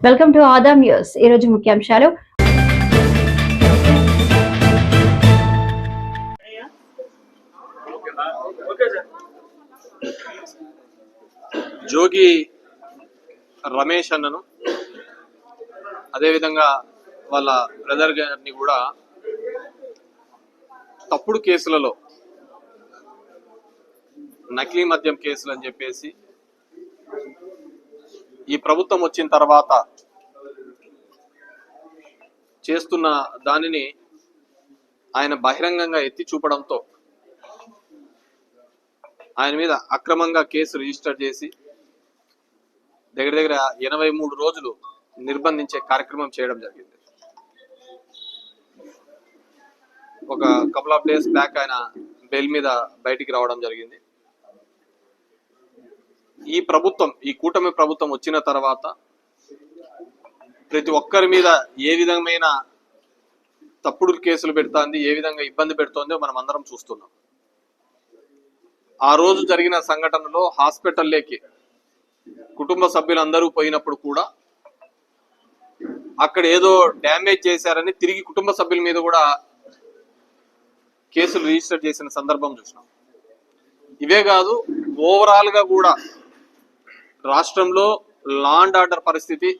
Welcome to Adam news. ఈ రోజు ముఖ్యాంశాలు. జోగి రమేష్ అన్నను అదేవిధంగా వాళ్ళ బ్రదర్ గారిని కూడా తప్పుడు కేసులలో నకిలీ మద్యం కేసులు అని చెప్పేసి ఈ ప్రభుత్వం వచ్చిన తర్వాత చేస్తున్న దానిని ఆయన బహిరంగంగా ఎత్తి చూపడంతో ఆయన మీద అక్రమంగా కేసు రిజిస్టర్ చేసి దగ్గర దగ్గర ఎనభై మూడు రోజులు నిర్బంధించే కార్యక్రమం చేయడం జరిగింది. ఒక కపుల్ ఆఫ్ డేస్ బ్యాక్ ఆయన బెయిల్ మీద బయటికి రావడం జరిగింది. ఈ ప్రభుత్వం ఈ కూటమి ప్రభుత్వం వచ్చిన తర్వాత ప్రతి ఒక్కరి మీద ఏ విధమైన తప్పుడు కేసులు పెడుతోంది ఏ విధంగా ఇబ్బంది పెడుతోందో మనం అందరం చూస్తున్నాం. ఆ రోజు జరిగిన సంఘటనలో హాస్పిటల్లోకి కుటుంబ సభ్యులందరూ పోయినప్పుడు కూడా అక్కడ ఏదో డ్యామేజ్ చేశారని తిరిగి కుటుంబ సభ్యుల మీద కూడా కేసులు రిజిస్టర్ చేసిన సందర్భం చూసినాం. ఇవే కాదు ఓవరాల్గా కూడా రాష్ట్రంలో లా అండ్ ఆర్డర్ పరిస్థితి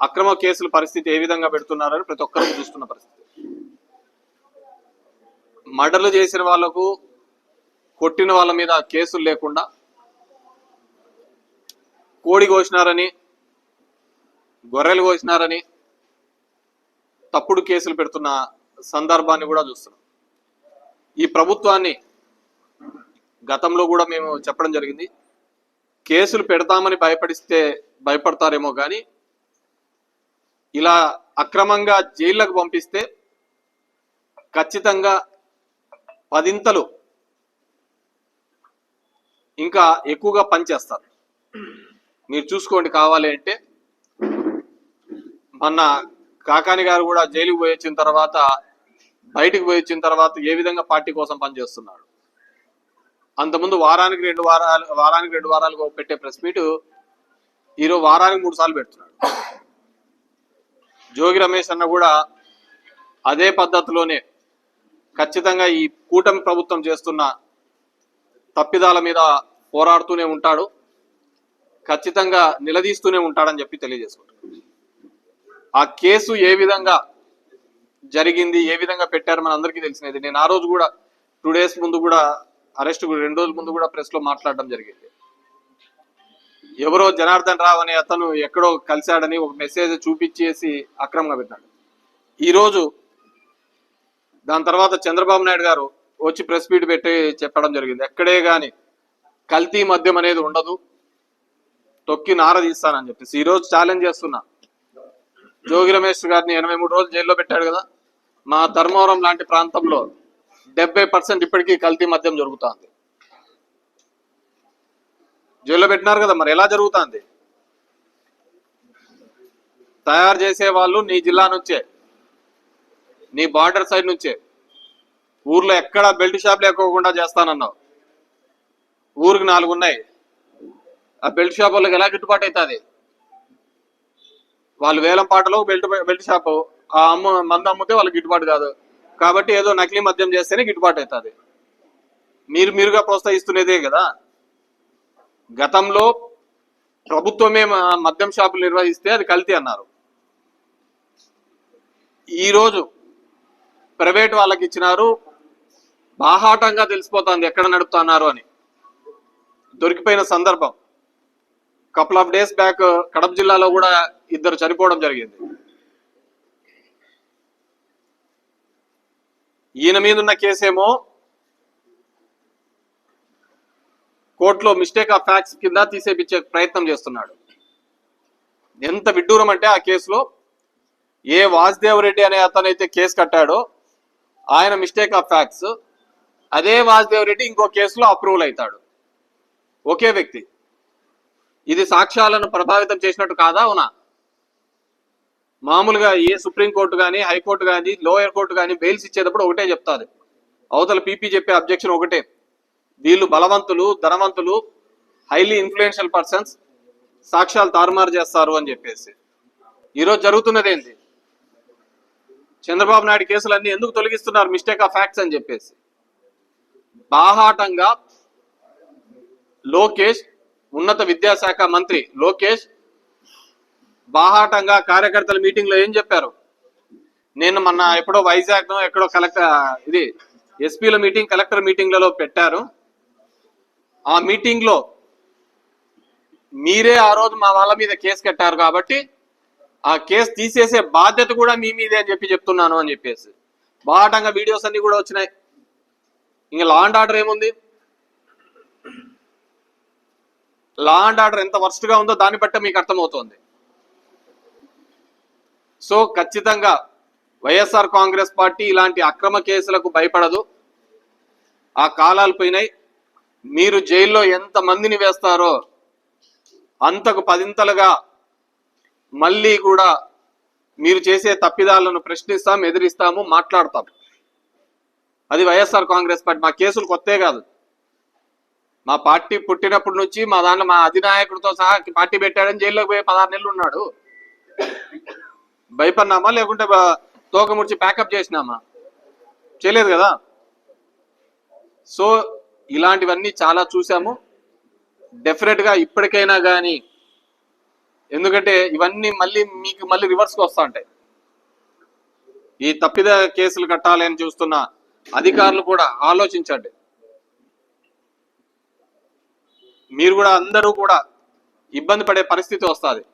అక్రమ కేసుల పరిస్థితి ఏ విధంగా పెడుతున్నారని ప్రతి ఒక్కరూ చూస్తున్న పరిస్థితి. మర్డర్లు చేసిన వాళ్ళకు కొట్టిన వాళ్ళ మీద కేసులు లేకుండా కోడి కోసినారని గొర్రెలు కోసినారని తప్పుడు కేసులు పెడుతున్న సందర్భాన్ని కూడా చూస్తున్నాం. ఈ ప్రభుత్వాన్ని గతంలో కూడా మేము చెప్పడం జరిగింది. కేసులు పెడతామని భయపడిస్తే భయపడతారేమో కానీ ఇలా అక్రమంగా జైళ్ళకు పంపిస్తే ఖచ్చితంగా పదింతలు ఇంకా ఎక్కువగా పనిచేస్తారు. మీరు చూసుకోండి కావాలి అంటే మొన్న కాకాని గారు కూడా జైలుకి పోయి వచ్చిన తర్వాత బయటికి పోయి వచ్చిన తర్వాత ఏ విధంగా పార్టీ కోసం పనిచేస్తున్నాడు? అంతకుముందు వారానికి రెండు వారాలు వారానికి రెండు వారాలు పెట్టే ప్రెస్ మీట్ ఈరోజు వారానికి మూడు సార్లు పెడుతున్నాడు. జోగి రమేష్ అన్న కూడా అదే పద్ధతిలోనే ఖచ్చితంగా ఈ కూటమి ప్రభుత్వం చేస్తున్న తప్పిదాల మీద పోరాడుతూనే ఉంటాడు ఖచ్చితంగా నిలదీస్తూనే ఉంటాడని చెప్పి తెలియజేసుకుంటాడు ఆ కేసు ఏ విధంగా జరిగింది ఏ విధంగా పెట్టారు మన అందరికీ తెలిసినది. నేను ఆ రోజు కూడా టూ డేస్ ముందు కూడా అరెస్ట్ రెండు రోజుల ముందు కూడా ప్రెస్లో మాట్లాడడం జరిగింది. ఎవరో జనార్దన్ రావు అనే అతను ఎక్కడో కలిశాడని ఒక మెసేజ్ చూపించేసి అక్రమంగా పెట్టాడు. ఈ రోజు దాని తర్వాత చంద్రబాబు నాయుడు గారు వచ్చి ప్రెస్ మీట్ పెట్టి చెప్పడం జరిగింది. ఎక్కడే కానీ కల్తీ మద్యం అనేది ఉండదు. తొక్కి నార తీస్తానని చెప్పేసి. ఈ రోజు ఛాలెంజ్ చేస్తున్నా. జోగి రమేష్ గారిని ఎనభై మూడు రోజులు జైల్లో పెట్టాడు కదా. మా ధర్మవరం లాంటి ప్రాంతంలో డెబ్బై పర్సెంట్ ఇప్పటికీ కల్తీ మద్యం జరుగుతుంది. జైల్లో పెట్టినారు కదా మరి ఎలా జరుగుతుంది? తయారు చేసే వాళ్ళు నీ జిల్లా నుంచే నీ బార్డర్ సైడ్ నుంచే ఊర్లో ఎక్కడ బెల్ట్ షాప్ లేకోకుండా చేస్తానన్నావు. ఊరికి నాలుగు ఉన్నాయి. ఆ బెల్ట్ షాప్ వాళ్ళకి ఎలా గిట్టుబాటు అవుతుంది? వాళ్ళు వేలం పాటలో బెల్ట్ బెల్ట్ షాపు ఆ అమ్మ మందు అమ్మితే వాళ్ళకి గిట్టుబాటు కాదు. కాబట్టి ఏదో నకిలీ మద్యం చేస్తేనే గిట్టుబాటు అవుతుంది. మీరు మీరుగా ప్రోత్సహిస్తున్నదే కదా. గతంలో ప్రభుత్వమే మద్యం షాపులు నిర్వహిస్తే అది కల్తీ అన్నారు. ఈరోజు ప్రైవేట్ వాళ్ళకి ఇచ్చినారు బాహాటంగా తెలిసిపోతుంది ఎక్కడ నడుపుతున్నారు అని. దొరికిపోయిన సందర్భం. Couple of days back Kadapa జిల్లాలో కూడా ఇద్దరు చనిపోవడం జరిగింది. ఈయన మీద ఉన్న కేసేమో కోర్టులో మిస్టేక్ ఆఫ్ ఫ్యాక్ట్స్ కింద తీసేపించే ప్రయత్నం చేస్తున్నాడు. ఎంత విడ్డూరం అంటే ఆ కేసులో ఏ వాసుదేవ్ రెడ్డి అనే అతనైతే కేసు కట్టాడో ఆయన మిస్టేక్ ఆఫ్ ఫ్యాక్ట్స్ అదే వాసుదేవ్ రెడ్డి ఇంకో కేసులో అప్రూవల్ అవుతాడు. ఒకే వ్యక్తి. ఇది సాక్ష్యాలను ప్రభావితం చేసినట్టు కాదా? అవునా? మామూలుగా ఏ సుప్రీంకోర్టు కానీ హైకోర్టు కానీ లోయర్ కోర్టు కానీ బెయిల్స్ ఇచ్చేటప్పుడు ఒకటే చెప్తాది. అవతల పీపీ చెప్పే అబ్జెక్షన్ ఒకటే. వీళ్ళు బలవంతులు ధనవంతులు హైలీ ఇన్ఫ్లుయెన్షియల్ పర్సన్స్ సాక్ష్యాలు తారుమారు చేస్తారు అని చెప్పేసి. ఈరోజు జరుగుతున్నది ఏంటి చంద్రబాబు నాయుడు కేసులన్నీ ఎందుకు తొలగిస్తున్నారు? మిస్టేక్ ఆఫ్ ఫ్యాక్ట్స్ అని చెప్పేసి. బాహాటంగా లోకేష్ ఉన్నత విద్యాశాఖ మంత్రి లోకేష్ బాహాటంగా కార్యకర్తల మీటింగ్లో ఏం చెప్పారు? నేను మొన్న ఎప్పుడో వైజాగ్ ఎక్కడో కలెక్టర్ ఇది ఎస్పీల మీటింగ్ కలెక్టర్ మీటింగ్లలో పెట్టారు. ఆ మీటింగ్లో మీరే ఆ రోజు మా వాళ్ళ మీద కేసు కట్టారు కాబట్టి ఆ కేసు తీసేసే బాధ్యత కూడా మీ మీదే అని చెప్పి చెప్తున్నాను అని చెప్పేసి. బాహాటంగా వీడియోస్ అన్ని కూడా వచ్చినాయి. ఇంకా లా అండ్ ఆర్డర్ ఏముంది? లా అండ్ ఆర్డర్ ఎంత వర్స్ట్గా ఉందో దాన్ని బట్టే మీకు అర్థమవుతోంది. సో ఖచ్చితంగా వైఎస్ఆర్ కాంగ్రెస్ పార్టీ ఇలాంటి అక్రమ కేసులకు భయపడదు. ఆ కాలాలు పోయినాయి. మీరు జైల్లో ఎంత మందిని వేస్తారో అంతకు పదింతలుగా మళ్ళీ కూడా మీరు చేసే తప్పిదాలను ప్రశ్నిస్తాం ఎదిరిస్తాము మాట్లాడతాం. అది వైఎస్ఆర్ కాంగ్రెస్ పార్టీ. మా కేసులు కొత్తే కాదు. మా పార్టీ పుట్టినప్పటి నుంచి మా దాంట్లో మా అధినాయకుడితో సహా పార్టీ పెట్టాడని జైల్లోకి పోయి పదహారు నెలలు ఉన్నాడు. భయపడినామా? లేకుంటే తోక ముడిచి ప్యాకప్ చేసినామా? చేయలేదు కదా? సో ఇలాంటివన్నీ చాలా చూసాము డెఫినెట్గా ఇప్పటికైనా కానీ ఎందుకంటే ఇవన్నీ మళ్ళీ మీకు మళ్ళీ రివర్స్కి వస్తూ ఉంటాయి. ఈ తప్పిద కేసులు కట్టాలి అని చూస్తున్న అధికారులు కూడా ఆలోచించండి. మీరు కూడా అందరూ కూడా ఇబ్బంది పడే పరిస్థితి వస్తుంది.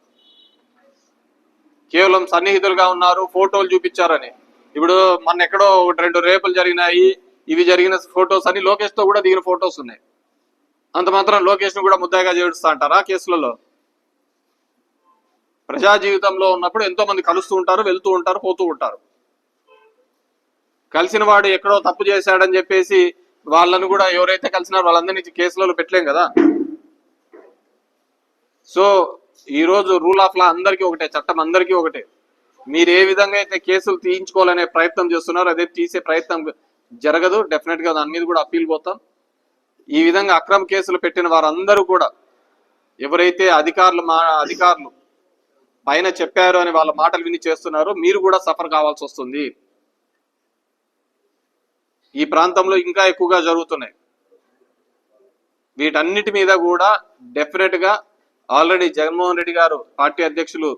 కేవలం సన్నిహితులుగా ఉన్నారు ఫోటోలు చూపించారని. ఇప్పుడు మన ఎక్కడో ఒకటి రెండు రేపులు జరిగినాయి ఇవి జరిగిన ఫొటోస్ అని లోకేష్తో కూడా దిగిన ఫొటోస్ ఉన్నాయి. అంత మాత్రం లోకేష్ను కూడా ముద్దాగా చేడుస్తా అంటారా కేసులలో? ప్రజా జీవితంలో ఉన్నప్పుడు ఎంతో మంది కలుస్తూ ఉంటారు వెళ్తూ ఉంటారు పోతూ ఉంటారు. కలిసిన వాడు ఎక్కడో తప్పు చేశాడని చెప్పేసి వాళ్ళను కూడా ఎవరైతే కలిసినారో వాళ్ళందరినీ కేసులలో పెట్టలేం కదా? సో ఈ రోజు రూల్ ఆఫ్ లా అందరికీ ఒకటే చట్టం అందరికీ ఒకటే. మీరు ఏ విధంగా అయితే కేసులు తీయించుకోవాలనే ప్రయత్నం చేస్తున్నారో అదే తీసే ప్రయత్నం జరగదు. డెఫినెట్గా దాని మీద కూడా అప్పీల్ పోతాం. ఈ విధంగా అక్రమ కేసులు పెట్టిన వారందరూ కూడా ఎవరైతే అధికారులు మా అధికారులు పైన చెప్పారు అని వాళ్ళ మాటలు విని చేస్తున్నారో మీరు కూడా సఫర్ కావాల్సి వస్తుంది. ఈ ప్రాంతంలో ఇంకా ఎక్కువగా జరుగుతున్నాయి. వీటన్నిటి మీద కూడా డెఫినెట్గా ఆల్రెడీ జగన్మోహన్ రెడ్డి గారు పార్టీ అధ్యక్షులు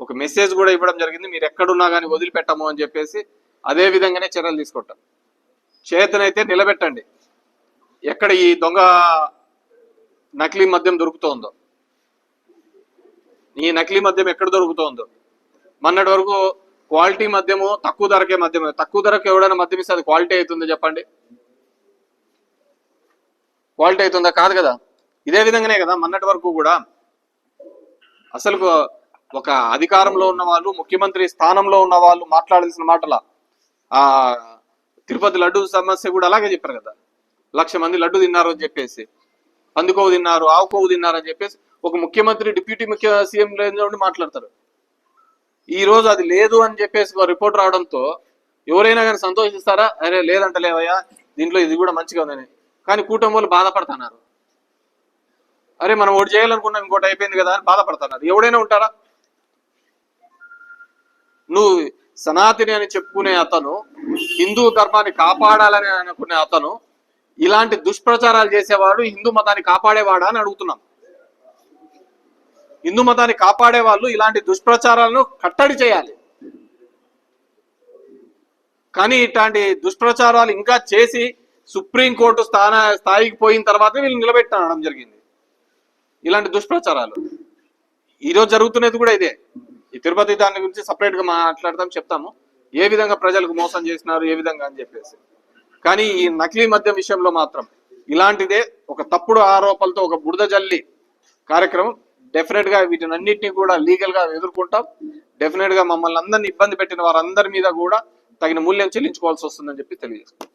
ఒక మెసేజ్ కూడా ఇవ్వడం జరిగింది. మీరు ఎక్కడున్నా కానీ వదిలిపెట్టము అని చెప్పేసి అదే విధంగానే చర్యలు తీసుకుంటాం చేతనైతే నిలబెట్టండి. ఎక్కడ ఈ దొంగ నకిలీ మద్యం దొరుకుతోందో ఈ నకిలీ మద్యం ఎక్కడ దొరుకుతోందో మొన్నటి వరకు క్వాలిటీ మద్యము తక్కువ ధరకే మద్యం తక్కువ ధరకు ఎవడైనా మద్యం ఇస్తే అది క్వాలిటీ అవుతుందో చెప్పండి. క్వాలిటీ అవుతుందా? కాదు కదా. ఇదే విధంగానే కదా మొన్నటి వరకు కూడా అసలు ఒక అధికారంలో ఉన్న వాళ్ళు ముఖ్యమంత్రి స్థానంలో ఉన్న వాళ్ళు మాట్లాడాల్సిన మాటల ఆ తిరుపతి లడ్డు సమస్య కూడా అలాగే చెప్పారు కదా. లక్ష మంది లడ్డు తిన్నారు అని చెప్పేసి పందుకోవు తిన్నారు ఆవు కొవ్వు తిన్నారు అని చెప్పేసి ఒక ముఖ్యమంత్రి డిప్యూటీ ముఖ్య సీఎం ఉండి మాట్లాడతారు. ఈ రోజు అది లేదు అని చెప్పేసి రిపోర్ట్ రావడంతో ఎవరైనా కానీ సంతోషిస్తారా? అరే లేదంట లేవయ్యా దీంట్లో ఇది కూడా మంచిగా ఉందని. కానీ కూటమి వాళ్ళు బాధపడుతున్నారు. అరే మనం ఓటు చేయాలనుకున్నాం ఇంకోటి అయిపోయింది కదా అని బాధపడుతున్నారు ఎవడైనా ఉంటారా నువ్వు సనాతిని అని చెప్పుకునే అతను హిందూ ధర్మాన్ని కాపాడాలని అనుకునే అతను ఇలాంటి దుష్ప్రచారాలు చేసేవాడు హిందూ మతాన్ని కాపాడేవాడా అని అడుగుతున్నాం. హిందూ మతాన్ని కాపాడే వాళ్ళు ఇలాంటి దుష్ప్రచారాలను కట్టడి చేయాలి. కానీ ఇట్లాంటి దుష్ప్రచారాలు ఇంకా చేసి సుప్రీంకోర్టు స్థాన స్థాయికి పోయిన తర్వాత వీళ్ళు నిలబెట్టడం జరిగింది. ఇలాంటి దుష్ప్రచారాలు. ఈరోజు జరుగుతున్నది కూడా ఇదే. ఈ తిరుపతి దాని గురించి సపరేట్గా మాట్లాడతాం చెప్తాము. ఏ విధంగా ప్రజలకు మోసం చేసినారు ఏ విధంగా అని చెప్పేసి. కానీ ఈ నకిలీ మద్యం విషయంలో మాత్రం ఇలాంటిదే ఒక తప్పుడు ఆరోపణలతో ఒక బుడద జల్లి కార్యక్రమం డెఫినెట్గా వీటిని అన్నింటినీ కూడా లీగల్గా ఎదుర్కొంటాం. డెఫినెట్గా మమ్మల్ని అందరినీ ఇబ్బంది పెట్టిన వారందరి మీద కూడా తగిన మూల్యం చెల్లించుకోవాల్సి వస్తుందని చెప్పి తెలియజేస్తాం